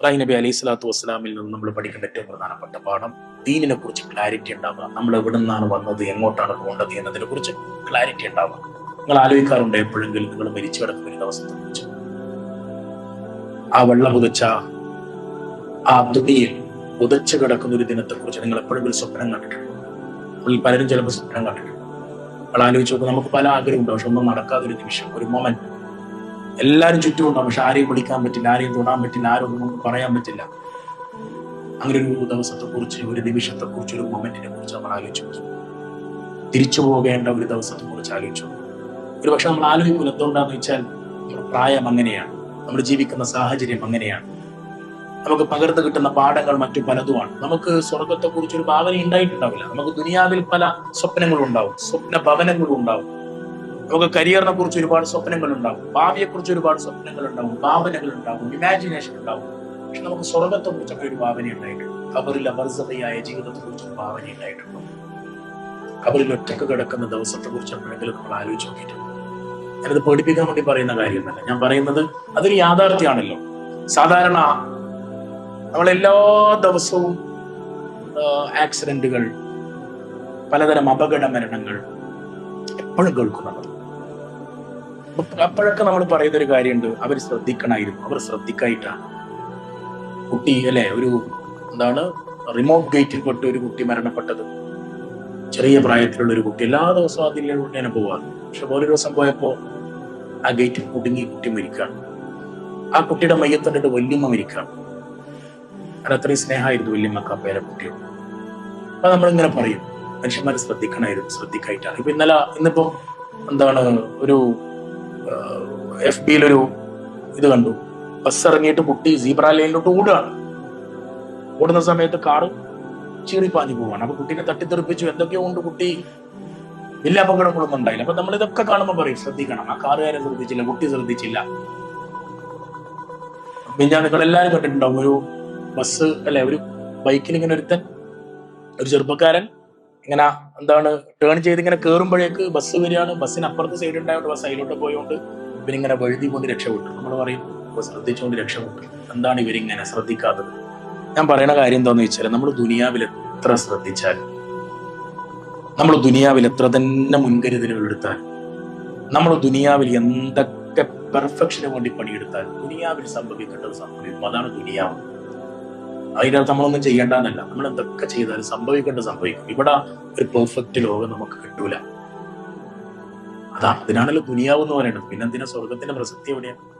ഇബ്രാഹിം നബി അലൈഹി സ്വലാത്തു വസ്സലാമിൽ നിന്ന് നമ്മൾ പഠിക്കേണ്ട ഏറ്റവും പ്രധാനപ്പെട്ട പാഠം ദീനിനെ കുറിച്ച് ക്ലാരിറ്റി ഉണ്ടാവുക. നമ്മൾ എവിടെ നിന്നാണ് വന്നത് എങ്ങോട്ടാണ് പോകേണ്ടത് എന്നതിനെ കുറിച്ച് ക്ലാരിറ്റി ഉണ്ടാവുക. നിങ്ങൾ ആലോചിക്കാറുണ്ട് എപ്പോഴെങ്കിലും നിങ്ങൾ മരിച്ചു കിടക്കുന്ന ഒരു കുറിച്ച്? ആ വെള്ളം പുതച്ച ആ തുണിയിൽ പുതച്ചു കിടക്കുന്ന ഒരു ദിനത്തെ കുറിച്ച് നിങ്ങൾ എപ്പോഴെങ്കിലും സ്വപ്നം കണ്ടിട്ടുണ്ട്? പലരും ചിലപ്പോൾ സ്വപ്നം കണ്ടിട്ടുണ്ട്? നമ്മൾ ആലോചിച്ച് നോക്കുമ്പോൾ നമുക്ക് പല ആഗ്രഹമുണ്ട് പക്ഷെ ഒന്നും നടക്കാതൊരു നിമിഷം ഒരു മൊമെന്റ് എല്ലാവരും ചുറ്റും ഉണ്ടാവും പക്ഷെ ആരെയും വിളിക്കാൻ പറ്റില്ല ആരെയും തൊടാൻ പറ്റില്ല ആരും ഒന്നും പറയാൻ പറ്റില്ല. അങ്ങനെ ഒരു ദിവസത്തെ കുറിച്ച് ഒരു നിമിഷത്തെ കുറിച്ച് ഒരു മൊമെന്റിനെ കുറിച്ച് നമ്മൾ ആലോചിച്ചു തിരിച്ചു പോകേണ്ട ഒരു ദിവസത്തെ കുറിച്ച് ആലോചിച്ചു ഒരു പക്ഷെ നമ്മൾ ആലോചിക്കും എന്തുകൊണ്ടാന്ന് വെച്ചാൽ പ്രായം അങ്ങനെയാണ്. നമ്മൾ ജീവിക്കുന്ന സാഹചര്യം അങ്ങനെയാണ്. നമുക്ക് പകർന്നു കിട്ടുന്ന പാഠങ്ങൾ മറ്റു പലതുമാണ്. നമുക്ക് സ്വർഗത്തെ കുറിച്ചൊരു ഭാവന ഉണ്ടായിട്ടുണ്ടാവില്ല. നമുക്ക് ദുനിയാവിൽ പല സ്വപ്നങ്ങളും ഉണ്ടാവും. സ്വപ്ന ഭവനങ്ങളും ഉണ്ടാവും. നമുക്ക് കരിയറിനെ കുറിച്ച് ഒരുപാട് സ്വപ്നങ്ങൾ ഉണ്ടാവും ഭാവിയെ കുറിച്ച് ഒരുപാട് സ്വപ്നങ്ങൾ ഉണ്ടാവും ഭാവനകൾ ഉണ്ടാവും. ഇമാജിനേഷൻ ഉണ്ടാവും പക്ഷെ നമുക്ക് സ്വർഗത്തെ കുറിച്ചൊക്കെ ഒരു ഭാവന ഉണ്ടായിട്ടുണ്ട്. കബറിൽ അപർസതയായ ജീവിതത്തെ കുറിച്ച് ഒരു ഭാവന ഉണ്ടായിട്ടുണ്ട്. കബറിൽ ഒറ്റയ്ക്ക് കിടക്കുന്ന ദിവസത്തെ കുറിച്ച് എപ്പോഴെങ്കിലും നമ്മൾ ആലോചിച്ച് നോക്കിയിട്ടുണ്ട് ഞാനത് പേടിപ്പിക്കാൻ വേണ്ടി പറയുന്ന കാര്യമല്ല. ഞാൻ പറയുന്നത് അതൊരു യാഥാർത്ഥ്യമാണല്ലോ സാധാരണ നമ്മൾ എല്ലാ ദിവസവും ആക്സിഡന്റുകൾ പലതരം അപകട മരണങ്ങൾ എപ്പോഴും കേൾക്കുന്നുണ്ട് അപ്പോഴൊക്കെ നമ്മൾ പറയുന്ന ഒരു കാര്യമുണ്ട്. അവർ ശ്രദ്ധിക്കണമായിരുന്നു. അവർ ശ്രദ്ധിക്കായിട്ടാണ്. കുട്ടി അല്ലെ ഒരു എന്താണ് റിമോട്ട് ഗേറ്റിൽ പെട്ട് ഒരു കുട്ടി മരണപ്പെട്ടത്. ചെറിയ പ്രായത്തിലുള്ള ഒരു കുട്ടി. എല്ലാ ദിവസവും അതിലൂടെ തന്നെ പോവാറ്. പക്ഷെ ഒരു ദിവസം പോയപ്പോ ആ ഗേറ്റിൽ കുടുങ്ങി കുട്ടി മരിക്കാണ് ആ കുട്ടിയുടെ മയ്യത്തണ്ടിട്ട് വല്യമ്മ മരിക്കാണ് അത് അത്രയും സ്നേഹമായിരുന്നു വല്യമ്മക്ക് ആ പേരെ കുട്ടിയോട്. അപ്പൊ നമ്മളിങ്ങനെ പറയും. മനുഷ്യന്മാർ ശ്രദ്ധിക്കണമായിരുന്നു ശ്രദ്ധിക്കായിട്ടാണ്. ഇപ്പൊ ഇന്നലെ ഇന്നിപ്പോ എന്താണ് ഒരു എഫ് ബിയിലൊരു ഇത് കണ്ടു. ബസ് ഇറങ്ങിയിട്ട് കുട്ടി സീബ്ര ലൈനിലോട്ട് ഓടുകയാണ്. ഓടുന്ന സമയത്ത് കാറ് ചീറിപ്പാഞ്ഞു പോവാണ് അപ്പൊ കുട്ടീനെ തട്ടിത്തെറിപ്പിച്ചു. എന്തൊക്കെയോ കൊണ്ട് കുട്ടി. വലിയ അപകടങ്ങളൊന്നും ഉണ്ടായില്ല. അപ്പൊ നമ്മൾ ഇതൊക്കെ കാണുമ്പോൾ പറയും ശ്രദ്ധിക്കണം. ആ കാറുകാരെ ശ്രദ്ധിച്ചില്ല കുട്ടി ശ്രദ്ധിച്ചില്ല. പിന്നെ നിങ്ങൾ എല്ലാവരും കണ്ടിട്ടുണ്ടാവും. ഒരു ബസ് അല്ലെ ഒരു ബൈക്കിൽ ഇങ്ങനെ ഒരുത്തൻ ഒരു ചെറുപ്പക്കാരൻ ഇങ്ങനെ എന്താണ് ടേൺ ചെയ്ത് ഇങ്ങനെ കയറുമ്പോഴേക്ക് ബസ് വരികയാണ് ബസ്സിന് അപ്പുറത്ത് സൈഡ് ഉണ്ടായതുകൊണ്ട് ബസ് അതിലോട്ട് പോയോണ്ട് ഇവരിങ്ങനെ വഴുതി കൊണ്ട് രക്ഷപ്പെട്ടു. നമ്മൾ പറയും "ഇപ്പൊ ശ്രദ്ധിച്ചുകൊണ്ട് രക്ഷപ്പെട്ടു. എന്താണ് ഇവരിങ്ങനെ ശ്രദ്ധിക്കാത്തത്? ഞാൻ പറയുന്ന കാര്യം എന്താണെന്ന് വെച്ചാൽ നമ്മൾ ദുനിയാവിൽ എത്ര ശ്രദ്ധിച്ചാൽ നമ്മൾ ദുനിയാവിൽ എത്ര തന്നെ മുൻകരുതലുകൾ എടുത്താൽ നമ്മൾ ദുനിയാവിൽ എന്തൊക്കെ പെർഫെക്ഷന് വേണ്ടി പണിയെടുത്താൽ ദുനിയാവിൽ സംഭവിക്കേണ്ടത് സംഭവിക്കും അതാണ് ദുനിയാവ്. അതിനകത്ത് നമ്മളൊന്നും ചെയ്യേണ്ടെന്നല്ല നമ്മൾ എന്തൊക്കെ ചെയ്താലും സംഭവിക്കേണ്ടത് സംഭവിക്കും. ഇവിടെ ഒരു പെർഫെക്റ്റ് ലോകം നമുക്ക് കിട്ടൂല. അതാണ് അതിനാണല്ലോ ദുനിയാവ് എന്ന് പറയുന്നത്. പിന്നെന്തിനാ സ്വർഗത്തിന്റെ പ്രസക്തി എവിടെയാണ്